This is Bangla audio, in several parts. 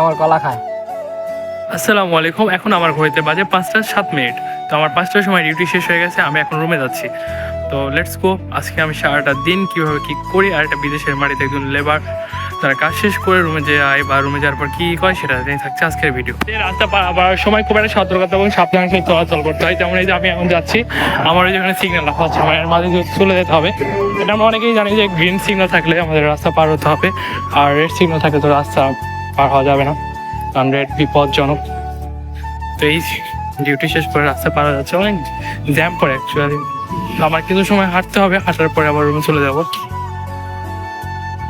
আমার কলা খায়। আসসালামু আলাইকুম এখন আমার ঘড়িতে বাজে পাঁচটা সাত মিনিট। তো আমার পাঁচটার সময় ডিউটি শেষ হয়ে গেছে আমি এখন রুমে যাচ্ছি। তো লেটস গো আজকে আমি সারাটা দিন কীভাবে কী করি আর একটা বিদেশের মাটিতে একজন লেবার তারা কাজ শেষ করে রুমে যে আয় বা রুমে যাওয়ার পর কী করে সেটা নিয়ে থাকছে আজকের ভিডিও রাস্তা পার সময় খুব একটা সতর্কতা এবং সাবধানের সাথে চলাচল করতে হয়। তেমন এই যে আমি এখন যাচ্ছি, আমার যেখানে সিগন্যাল রাখা হচ্ছে, আমার মাঝে চলে যেতে হবে। এটা আমরা অনেকেই জানি যে গ্রিন সিগন্যাল থাকলে আমাদের রাস্তা পার হতে হবে, আর রেড সিগন্যাল থাকলে তো রাস্তা পার হওয়া যাবে না। কারণ রেড বিপজ্জনক। তো এই ডিউটি শেষ করে রাস্তা পার যাচ্ছে। অনেক জ্যাম পড়ে অ্যাকচুয়ালি আমার কিছু সময় হাঁটতে হবে, হাঁটার পরে আবার রুমে চলে যাব।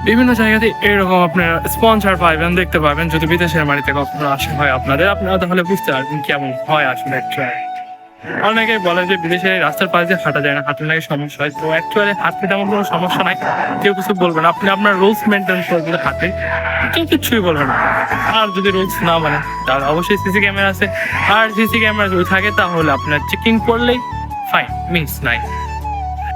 বিভিন্ন জায়গাতে এরকম আপনারা স্পন্সর পাবেন দেখতে পাবেন। যদি বিদেশের বাড়িতে কখনো আসা হয় আপনাদের, আপনারা তাহলে বুঝতে পারবেন কেমন হয় আসলে অ্যাকচুয়ালি অনেকেই বলে যে বিদেশে রাস্তার পাশে দিয়ে হাঁটা যায় না, হাঁটলে নাকি সমস্যা হয়। তো অ্যাকচুয়ালি হাঁটতে তেমন কোনো সমস্যা নাই। কেউ কিছু বলবে না। আপনি আপনার রুলস মেনটেন করে হাঁটে। কেউ কিছুই বলবে না। আর যদি রুলস না মানে তাহলে অবশ্যই সিসি ক্যামেরা আছে। আর সিসি ক্যামেরা যদি থাকে, তাহলে আপনার চেকিং করলেই ফাইন মিস নাই।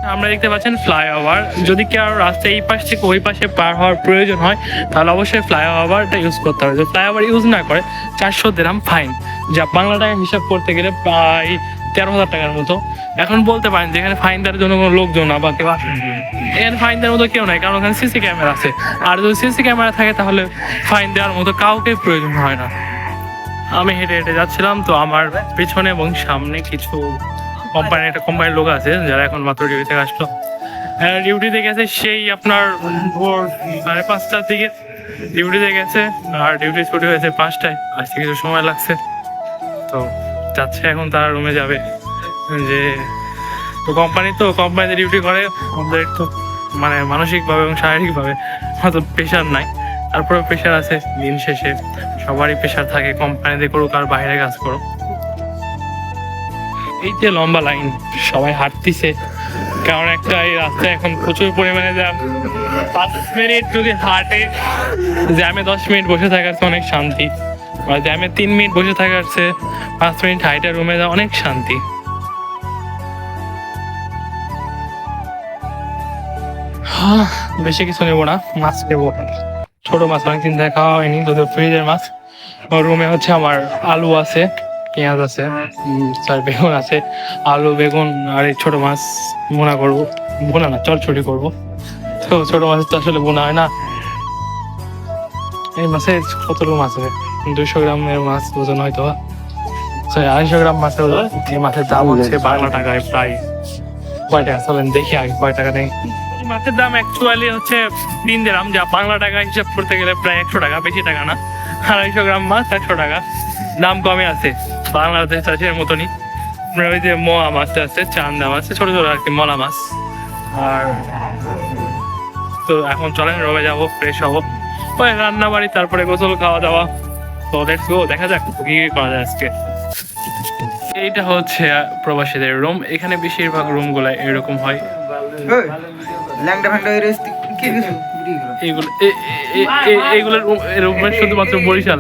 আমরা দেখতে পাচ্ছেন ফ্লাইওভার। যদি কেউ রাস্তা এই পাশ থেকে ওই পাশে পার হওয়ার প্রয়োজন হয়, তাহলে অবশ্যই ফ্লাইওভারটা ইউজ করতে হবে। ফ্লাইওভার ইউজ না করে, চারশো দিরাম ফাইন যা বাংলা টাকা হিসাব করতে গেলে প্রায় তেরো হাজার টাকার মতো। এখন বলতে পারেন যেখানে ফাইন দেওয়ার জন্য কোনো লোকজন না বা কেউ আসে। এখানে ফাইন দেওয়ার মতো কেউ নাই, কারণ ওখানে সিসি ক্যামেরা আছে। আর যদি সিসি ক্যামেরা থাকে, তাহলে ফাইন দেওয়ার মতো কাউকে প্রয়োজন হয় না। আমি হেঁটে হেঁটে যাচ্ছিলাম, তো আমার পেছনে এবং সামনে কিছু কোম্পানি একটা কোম্পানির লোক আছে, যারা এখন মাত্র ডিউটি থেকে আসলো। ডিউটিতে গেছে সেই আপনার ভোর সাড়ে পাঁচটার দিকে। ডিউটিতে গেছে, আর ডিউটি ছুটি হয়েছে পাঁচটায়। আসতে কিছু সময় লাগছে। তো যাচ্ছে এখন, তারা রুমে যাবে। যে তো কোম্পানি তো কোম্পানিতে ডিউটি করে, ওদের একটু মানে মানসিকভাবে এবং শারীরিকভাবে হয়তো প্রেশার নাই। তারপরে প্রেশার আছে, দিন শেষে সবারই প্রেশার থাকে কোম্পানিতে করুক আর বাইরে কাজ করুক। এই যে লম্বা লাইন, সবাই হাঁটতিছে। কারণ একটা এই রাস্তায় এখন প্রচুর পরিমাণে জ্যাম। পাঁচ মিনিট যদি হাঁটে, জ্যামে দশ মিনিট বসে থাকার অনেক শান্তি। আর জ্যামে তিন মিনিট বসে থাকার পাঁচ মিনিট হাইটে রুমে যাওয়া অনেক শান্তি। বেশি কিছু নেব না, মাছ নেব। ছোট মাছ, অনেক দিন দেখা হয়নি তো ফ্রিজের মাছ। রুমে হচ্ছে আমার আলু আছে। পেঁয়াজ আছে স্যার বেগুন আছে আলু বেগুন আর এই ছোট মাছ বোনা করব। বোনা না চটচড়ি করব। তো ছোট মাছ তো আসলে বোনা হয় না। এই মাছে কতটুকু মাছ আছে? দুইশো গ্রামের মাছ ওজন হয়তো। সরি আড়াইশো গ্রাম মাছের ওজন এই মাছের দাম হচ্ছে বাংলা টাকায় প্রায়। কয় টাকা? চলেন দেখি আগে কয় টাকা নেই। এই মাছের দাম অ্যাকচুয়ালি হচ্ছে তিন দিরাম যা বাংলা টাকা হিসাব করতে গেলে প্রায় একশো টাকা বেশি টাকা না। আড়াইশো গ্রাম মাছ একশো টাকা। দাম কমে আছে। বাংলাদেশ আছে এর মতনই। আপনার ওই যে মোয়া মাছ আছে চান্দা মাছ আছে, ছোট ছোট আর কি মলা মাছ। আর তো এখন চলেন রবে যাব ফ্রেশ হব। ওই রান্না বাড়ি তারপরে গোসল খাওয়া দাওয়া। তো লেটস গো দেখা যাক কি কি করা যায় আজকে। এইটা হচ্ছে প্রবাসীদের রুম এখানে বেশিরভাগ রুমগুলো এরকম হয়। ল্যাংটা ফ্যাংটা হয়ে রয়েছে কি কিছু? এইগুলো এ- এ- এ- এ- এইগুলোর রুমে শুধুমাত্র বরিশাল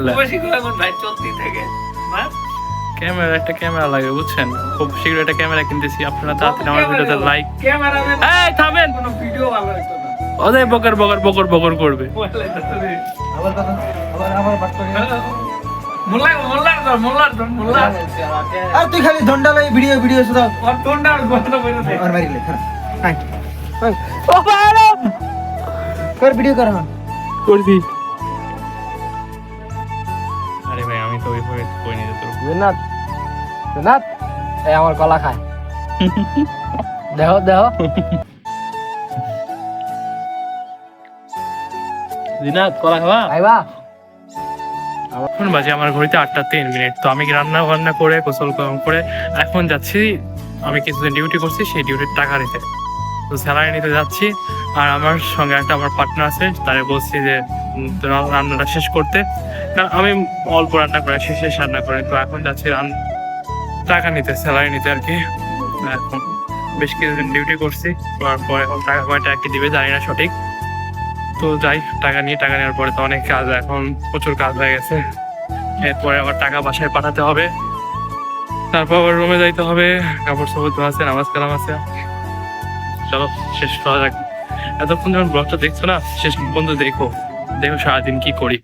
ক্যামেরা একটা ক্যামেরা লাগে বুঝছেন? খুব শীঘ্র একটা ক্যামেরা কিনতেছি আপনারা তাড়াতাড়ি আমার ভিডিওতে লাইক এই থামেন! ওদের বকর বকর বকর বকর করবে। আবার আবার আবার বাট করে আর তুই খালি ধন্ডা লাই ভিডিও ভিডিও শুধু আর মারিলে খারাপ। হাই ও বাবা কর ভিডিও কর হন করছি আরে ভাই আমি তো ওইভাবে কই নিতে তোর জুনাত আমার কলা খায়। দেহ দেহ দিনাত কলা খাইবা? এখন বাজে আমার ঘড়িতে আটটা তিন মিনিট তো আমি রান্না বান্না করে গোসল করে এখন যাচ্ছি আমি কিছুদিন ডিউটি করছি সেই ডিউটির টাকা নিতে। তো স্যালারি নিতে যাচ্ছি আর আমার সঙ্গে একটা আমার পার্টনার আছে তারে বলছি যে রান্নাটা শেষ করতে। কারণ আমি অল্প রান্না করে শেষ শেষ রান্না করে তো এখন যাচ্ছি রান টাকা নিতে স্যালারি নিতে আর কি। এখন বেশ কিছুদিন ডিউটি করছি, করার এখন টাকা কয়টা কি দিবে জানি না সঠিক। তো যাই, টাকা নিয়ে, টাকা নেওয়ার পরে তো অনেক কাজ, এখন প্রচুর কাজ হয়ে গেছে। এরপরে আবার টাকা বাসায় পাঠাতে হবে। তারপর আবার রুমে যাইতে হবে কাপড় ধোয়া আছে, নামাজ কালাম আছে। চলো, শেষ করা যাক। এতক্ষণ যখন ব্লগটা দেখছ না, শেষ পর্যন্ত দেখো। দেখো সারাদিন কি করি।